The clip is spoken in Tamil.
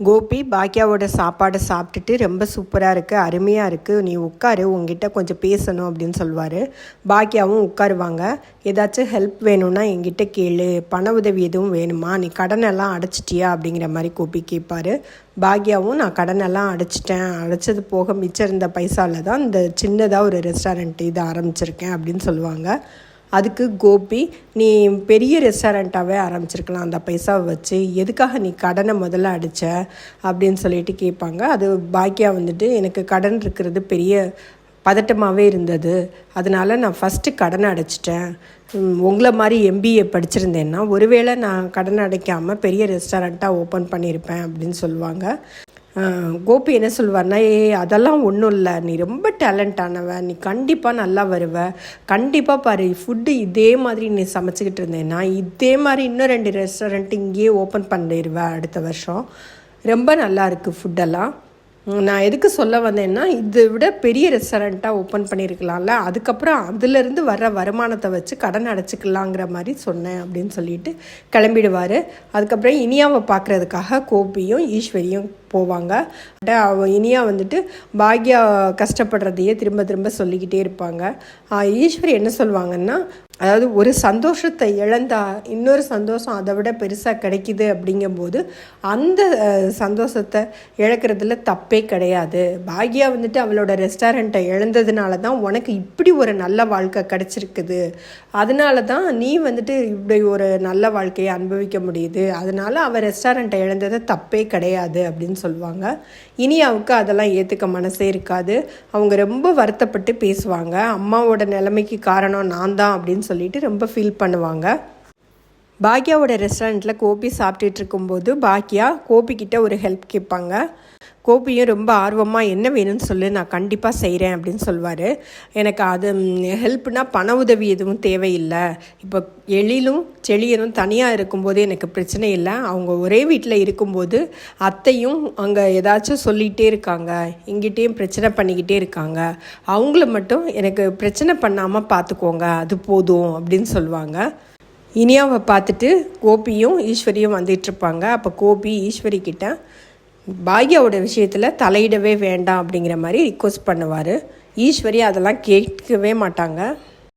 கோபி பாக்கியாவோட சாப்பாடை சாப்பிட்டுட்டு ரொம்ப சூப்பராக இருக்குது அருமையாக இருக்குது நீ உட்காரு உங்ககிட்ட கொஞ்சம் பேசணும் அப்படின்னு சொல்லுவார் பாக்கியாவும் உட்காருவாங்க. ஏதாச்சும் ஹெல்ப் வேணும்னா என்கிட்ட கேளு பண உதவி எதுவும் வேணுமா? நீ கடனெல்லாம் அடைச்சிட்டியா? அப்படிங்கிற மாதிரி கோபி கேட்பாரு. பாக்யாவும் நான் கடனெல்லாம் அடைச்சிட்டேன். அடைச்சது போக மிச்சம் இருந்த பைசாவில் தான் இந்த சின்னதாக ஒரு ரெஸ்டாரண்ட் இது ஆரம்பிச்சிருக்கேன் அப்படின்னு சொல்லுவாங்க. அதுக்கு கோபி நீ பெரிய ரெஸ்டாரண்ட்டாகவே ஆரம்பிச்சிருக்கலாம். அந்த பைசாவை வச்சு எதுக்காக நீ கடனை முதல்ல அடித்த அப்படின்னு சொல்லிட்டு கேட்பாங்க. அது பாக்கியா வந்துட்டு எனக்கு கடன் இருக்கிறது பெரிய பதட்டமாகவே இருந்தது. அதனால் நான் ஃபஸ்ட்டு கடனை அடைச்சிட்டேன். உங்களை மாதிரி எம்பிஏ படிச்சிருந்தேன்னா ஒருவேளை நான் கடன் அடைக்காமல் பெரிய ரெஸ்டாரண்ட்டாக ஓப்பன் பண்ணியிருப்பேன் அப்படின்னு சொல்லுவாங்க. கோபி என்ன சொல்வார்னா ஏ அதெல்லாம் ஒன்றும் இல்லை. நீ ரொம்ப டேலண்டானவ நீ கண்டிப்பாக நல்லா வருவ. கண்டிப்பாக பாரு ஃபுட்டு இதே மாதிரி நீ சமைச்சிக்கிட்டு இருந்தேன்னா இதே மாதிரி இன்னும் ரெண்டு ரெஸ்டாரண்ட் இங்கேயே ஓப்பன் பண்ணிடுவ அடுத்த வருஷம். ரொம்ப நல்லா இருக்குது ஃபுட்டெல்லாம் நான் எதுக்கு சொல்ல வந்தேன்னா இதை விட பெரிய ரெஸ்டாரண்ட்டாக ஓப்பன் பண்ணியிருக்கலாம்ல அதுக்கப்புறம் அதுலேருந்து வர்ற வருமானத்தை வச்சு கடன் அடைச்சிக்கலாங்கிற மாதிரி சொன்னேன் அப்படின்னு சொல்லிட்டு கிளம்பிடுவார். அதுக்கப்புறம் இனியாவை பார்க்குறதுக்காக கோபியும் ஈஸ்வரியும் போவாங்க. இனியா வந்துட்டு பாக்யா கஷ்டப்படுறதையே திரும்ப திரும்ப சொல்லிக்கிட்டே இருப்பாங்க. ஈஸ்வரி என்ன சொல்லுவாங்கன்னா அதாவது ஒரு சந்தோஷத்தை இழந்தா இன்னொரு சந்தோஷம் அதை விட பெருசாக கிடைக்கிது அப்படிங்கும்போது அந்த சந்தோஷத்தை இழக்கிறதுல தப்பே கிடையாது. பாக்யா வந்துட்டு அவளோட ரெஸ்டாரண்ட்டை இழந்ததுனால தான் உனக்கு இப்படி ஒரு நல்ல வாழ்க்கை கிடச்சிருக்குது. அதனால தான் நீ வந்துட்டு இப்படி ஒரு நல்ல வாழ்க்கையை அனுபவிக்க முடியுது. அதனால அவள் ரெஸ்டாரண்ட்டை இழந்தது தப்பே கிடையாது அப்படின்னு சொல்லுவாங்க. இனியாவுக்கு அதெல்லாம் ஏற்றுக்க மனசே இருக்காது. அவங்க ரொம்ப வருத்தப்பட்டு பேசுவாங்க. அம்மாவோட நிலைமைக்கு காரணம் நான் தான் அப்படின்னு சொல்லிட்டு ரொம்ப ஃபீல் பண்ணுவாங்க. பாக்யாவோட ரெஸ்டாரண்ட்டில் கோபி சாப்பிட்டுட்டு இருக்கும்போது பாக்யா கோபிக்கிட்ட ஒரு ஹெல்ப் கேட்பாங்க. கோபியும் ரொம்ப ஆர்வமாக என்ன வேணும்னு சொல்லு நான் கண்டிப்பாக செய்கிறேன் அப்படின்னு சொல்லுவார் எனக்கு அது ஹெல்ப்னா பண உதவி எதுவும் தேவையில்லை. இப்போ எழிலும் செழியனும் தனியாக இருக்கும்போது எனக்கு பிரச்சனை இல்லை. அவங்க ஒரே வீட்டில் இருக்கும்போது அத்தையும் அங்கே ஏதாச்சும் சொல்லிகிட்டே இருக்காங்க. இங்கிட்டேயும் பிரச்சனை பண்ணிக்கிட்டே இருக்காங்க. அவங்கள மட்டும் எனக்கு பிரச்சனை பண்ணாமல் பார்த்துக்கோங்க அது போதும் அப்படின்னு சொல்லுவாங்க இனியாவை பார்த்துட்டு கோபியும் ஈஸ்வரியும் வந்துட்டு இருப்பாங்க. அப்போ கோபி ஈஸ்வரி கிட்ட பாக்யாவோட விஷயத்தில் தலையிடவே வேண்டாம் அப்படிங்கிற மாதிரி ரிக்வஸ்ட் பண்ணுவார். ஈஸ்வரி அதெல்லாம் கேட்கவே மாட்டாங்க.